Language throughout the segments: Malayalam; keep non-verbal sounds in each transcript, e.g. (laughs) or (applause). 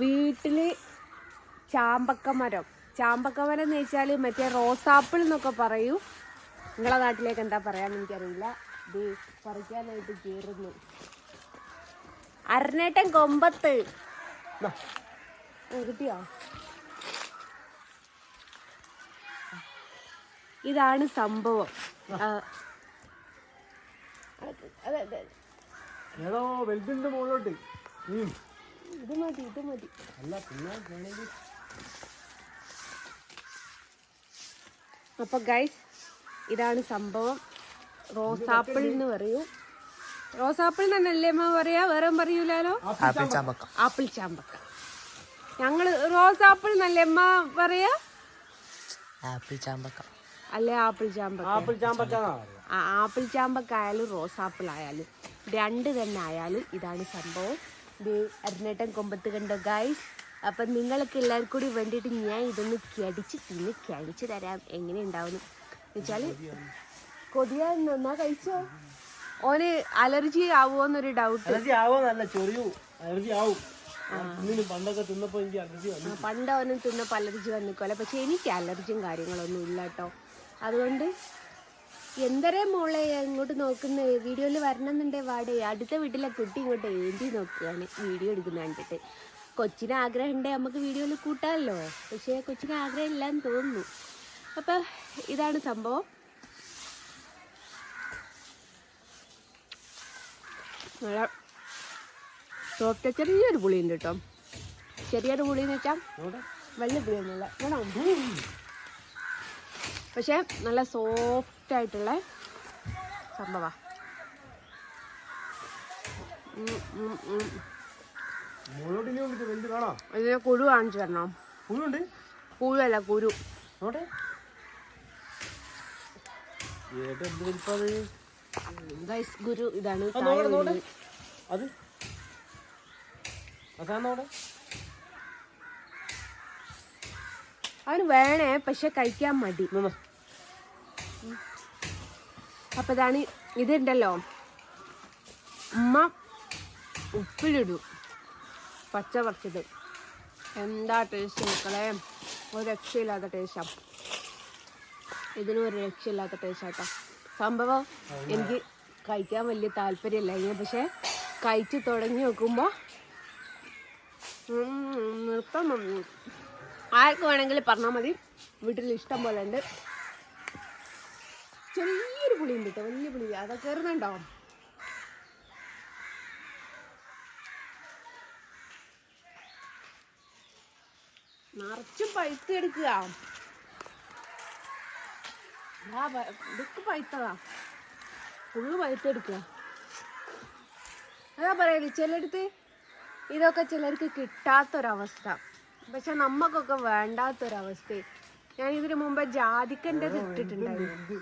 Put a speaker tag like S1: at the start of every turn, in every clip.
S1: വീട്ടിൽ ചാമ്പക്ക മരം. ചാമ്പക്ക മരം എന്ന് വെച്ചാൽ മറ്റേ റോസാപ്പിൾ എന്നൊക്കെ പറയൂ. നിങ്ങളെ നാട്ടിലേക്ക് എന്താ പറയാന്ന് എനിക്കറിയില്ല. ഇത് പറിക്കാനായിട്ട് കയറുന്നു. അരനേട്ടൻ കൊമ്പത്ത്. കിട്ടിയോ ഇതാണ് സംഭവം. അതെ അതെ അതെ.
S2: ഏതോ വലുതിന്റെ മുകളിലോട്ട്.
S1: ഇത് മതി ഇത് മതി.
S2: അല്ല പിന്നെ വേണമെങ്കിൽ
S1: അപ്പൊ ഗൈസ് ഇതാണ് സംഭവം. റോസാപ്പിൾ എന്ന് പറയൂ. റോസാപ്പിൾ എന്നല്ലേ അമ്മ പറയാ? വേറെ പറയൂലോ
S3: ആപ്പിൾ ചാമ്പക്ക.
S1: ആപ്പിൾ ചാമ്പക്ക. ഞങ്ങൾ റോസാപ്പിൾ എന്നല്ലേ അമ്മ പറയാ?
S3: ആപ്പിൾ ചാമ്പക്ക.
S1: അല്ലെ ആപ്പിൾ ചാമ്പക്ക?
S2: ആപ്പിൾ ചാമ്പക്ക
S1: ആ, ആപ്പിൾ ചാമ്പക്ക ആയാലും റോസാപ്പിൾ ആയാലും രണ്ട് തന്നെ ആയാലും ഇതാണ് സംഭവം. അരിനേട്ടൻ കൊമ്പത്ത് കണ്ടോ ഗൈസ് അപ്പം നിങ്ങൾക്ക് എല്ലാവർക്കും കൂടി വേണ്ടിയിട്ട് ഞാൻ ഇതൊന്ന് കടിച്ച് തിന്ന് കഴിച്ചു തരാം. എങ്ങനെ ഉണ്ടാവുന്നു? വെച്ചാൽ കൊതിയാ നന്നാ കഴിച്ചോ? ഓന് അലർജി ആവുമോന്നൊരു ഡൗട്ട്
S2: അലർജി ചൊറിയൂ അലർജി ആവും. പണ്ടൊക്കെ തിന്നപ്പോ എനിക്ക് അലർജി വന്നു
S1: പണ്ട് അവനും തിന്നപ്പോൾ അലർജി വന്നിക്കോലെ. പക്ഷെ എനിക്ക് അലർജിയും കാര്യങ്ങളൊന്നും ഇല്ല കേട്ടോ. അതുകൊണ്ട് എന്തരേ മോളെ ഇങ്ങോട്ട് നോക്കുന്ന? വീഡിയോയിൽ വരണമെന്നുണ്ടേ വാടേ. അടുത്ത വീട്ടിലെ കുട്ടി ഇങ്ങോട്ട് ഏന്തി നോക്കുകയാണ്. വീഡിയോ എടുക്കുന്ന കണ്ടിട്ട്. കൊച്ചിന് ആഗ്രഹം ഉണ്ടേ നമുക്ക് വീഡിയോയിൽ കൂട്ടാമല്ലോ? പക്ഷേ കൊച്ചിന് ആഗ്രഹം ഇല്ലാന്ന് തോന്നുന്നു. അപ്പം ഇതാണ് സംഭവം. സോഫ്റ്റ് ചെറിയൊരു പുളിയുണ്ട് കേട്ടോ. ചെറിയൊരു പുളിയെന്ന് വെച്ചാൽ വലിയ പുളിയൊന്നുമില്ല. വേണോ പക്ഷേ നല്ല സോഫ്റ്റ് ആയിട്ടുള്ള സംഭവ
S2: മുകളിലോട്ട് ഇനി വന്നിട്ട് വലുത് കാണാം.
S1: ഇതിന് കുരു കാണിച്ചു തരണം. കുരുവല്ല കുരു. ഗുരു ഇതാണ്
S2: അത്?
S1: അവന് വേണേ പക്ഷെ കഴിക്കാൻ മടി.
S2: നിന്ന്
S1: അപ്പൊ ഇതാണ് ഇതുണ്ടല്ലോ. ഉമ്മ ഉപ്പിലിടും. പച്ച പറിച്ചത് എന്താ ടേസ്റ്റ് മക്കളെ? ഒരു രക്ഷയില്ലാത്ത ടേസ്റ്റാ ഇതിനും ഒരു രക്ഷയില്ലാത്ത ടേസ്റ്റ് സംഭവം എനിക്ക് കഴിക്കാൻ വലിയ താല്പര്യമില്ല ഇങ്ങനെ പക്ഷെ കഴിച്ചു തുടങ്ങി നോക്കുമ്പോൾ നൃത്തം. ആർക്ക് വേണമെങ്കിൽ പറഞ്ഞാൽ മതി. വീട്ടിൽ ഇഷ്ടം പോലെ ഉണ്ട്. ചെറിയൊരു ഉണ്ട് കേട്ടോ വലിയ പുളി. അതാ കയറുന്നുണ്ടോ നിറച്ചും പഴുത്ത് എടുക്കുക പഴുത്തതാ. ഫുള്ള് പഴുത്തെടുക്കുക അതാ പറയൽ ചിലടുത്ത് ഇതൊക്കെ ചിലർക്ക് കിട്ടാത്തൊരവസ്ഥ. പക്ഷെ നമ്മക്കൊക്കെ വേണ്ടാത്തൊരവസ്ഥ ഞാൻ ഇതിനു മുമ്പ് ജാതിക്കന്റെ ഇട്ടിട്ടുണ്ടായിരുന്നു.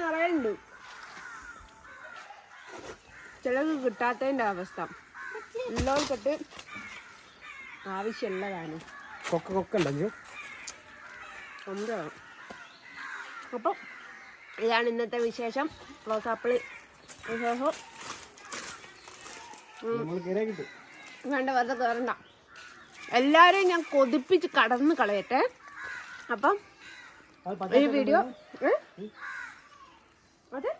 S1: നിറയുണ്ട് ചിലത് കിട്ടാത്തതിന്റെ അവസ്ഥ. ഉള്ളവർക്കിട്ട് ആവശ്യമുള്ളതാണ്.
S2: കൊക്ക കൊക്ക ഉണ്ടോ
S1: അപ്പം ഇതാണ് ഇന്നത്തെ വിശേഷം. വിശേഷം.
S2: നമ്മൾ കയറിയാ കിട്ടും.
S1: വേണ്ട വെറുതെ കയറണ്ട എല്ലാവരെയും ഞാൻ കൊതിപ്പിച്ച് കടന്ന് കളയട്ടെ. അപ്പം ഈ വീഡിയോ? അതെ?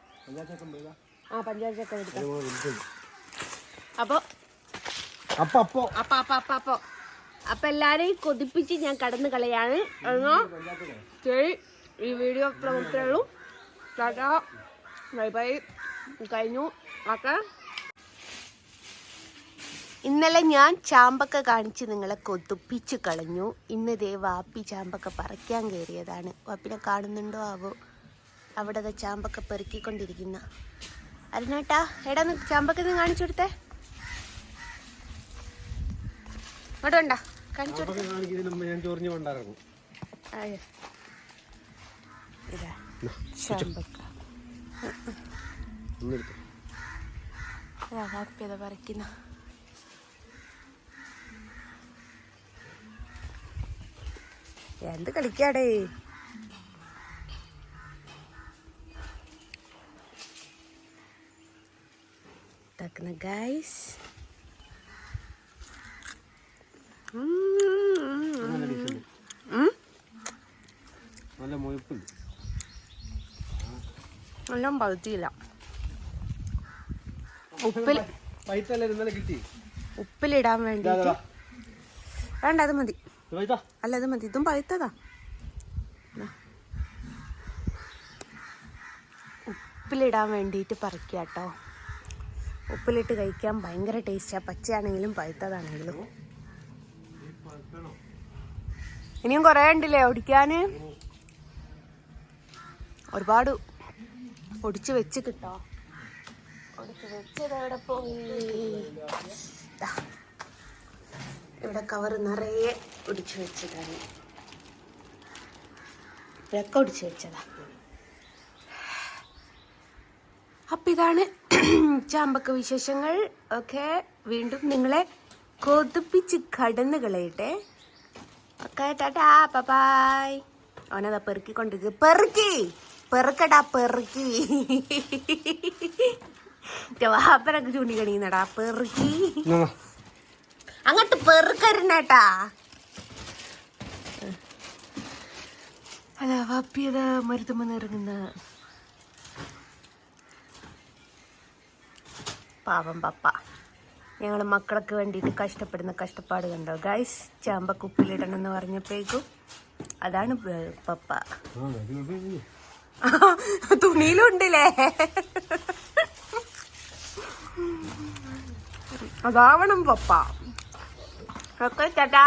S1: ആ പഞ്ചായത്തൊക്കെ എടുക്കാം. അപ്പോൾ
S2: അപ്പൊ അപ്പൊ
S1: അപ്പൊ. അപ്പൊ അപ്പൊ അപ്പൊ അപ്പൊ. എല്ലാരെയും കൊതിപ്പിച്ച് ഞാൻ കടന്നു കളയാണ്. ശരി. ഈ വീഡിയോ മാത്രമേ ഉള്ളൂ. Bye bye. കഴിഞ്ഞു. ഓക്കെ. ഇന്നലെ ഞാൻ ചാമ്പക്ക കാണിച്ച് നിങ്ങളെ കൊതുപ്പിച്ചു കളഞ്ഞു. ഇന്ന് ദേ വാപ്പി ചാമ്പക്ക പറിക്കാൻ കയറിയതാണ്. വാപ്പിനെ കാണുന്നുണ്ടോ ആവോ? അവിടെ അത് ചാമ്പക്ക പെറുക്കിക്കൊണ്ടിരിക്കുന്ന. അരുണേട്ടാ എടാ ചാമ്പക്ക നീ കാണിച്ചു കൊടുത്തേ. ഇങ്ങോട്ട് വേണ്ട കാണിച്ചു ചാമ്പക്ക അതാ കാപ്പിയത പറിക്കുന്ന. എന്ത് കളിക്കാടേ? ഗൈസ്
S2: നല്ല
S1: എല്ലാം പഴുത്തിയില്ല ഉപ്പിൽ ഉപ്പിലിടാൻ വേണ്ടി വേണ്ട അത് മതി. അല്ല ഇത് മതി. ഇതും പഴുത്തതാ. ഉപ്പിലിടാൻ വേണ്ടിയിട്ട് പറിക്കുക കേട്ടോ ഉപ്പിലിട്ട് കഴിക്കാൻ ഭയങ്കര ടേസ്റ്റാണ് പച്ചയാണെങ്കിലും പഴുത്തതാണെങ്കിലും. ഇനിയും കുറേ ഉണ്ടല്ലേ ഒടിക്കാന് ഒരുപാട് ഒടിച്ച് വെച്ച് കിട്ടോ. ഒടിച്ച് വെച്ചത് എവിടെ പോയി. ഇവിടെ കവർ നിറയെ ഒടിച്ചു വെച്ചതാണ്. ഇതൊക്കെ ഒടിച്ചു വെച്ചതാ. അപ്പം ഇതാണ് (clears throat) ചാമ്പക്ക വിശേഷങ്ങൾ. ഒക്കെ വീണ്ടും നിങ്ങളെ കൊതിപ്പിച്ച് കടന്നു കളയട്ടെ. ഒക്കെ ടാറ്റാ ബൈ അവനതാ പെറുക്കിക്കൊണ്ടിരിക്കുക പെറുക്കി! പെറുക്കടാ പെറുക്കി. (laughs) വാപ്പനൊക്കെ ചൂണ്ടിക്കണിന്നടാ പെറുക്കി. അങ്ങോട്ട് പെറുക്കരുന്നേട്ടാ അതാ വാപ്പിയത് മരുത്തുമെന്ന് ഇറങ്ങുന്ന പാവം പപ്പ. ഞങ്ങൾ മക്കൾക്ക് വേണ്ടിയിട്ട് കഷ്ടപ്പെടുന്ന കഷ്ടപ്പാട് കണ്ടോ? ഗൈസ് ചാമ്പ കുപ്പിലിടണം എന്ന് പറഞ്ഞപ്പോഴേക്കും അതാണ് പപ്പ. (laughs) തുണിയിലുണ്ടല്ലേ? അതാവണം പപ്പ. ഒക്കെ ചേട്ടാ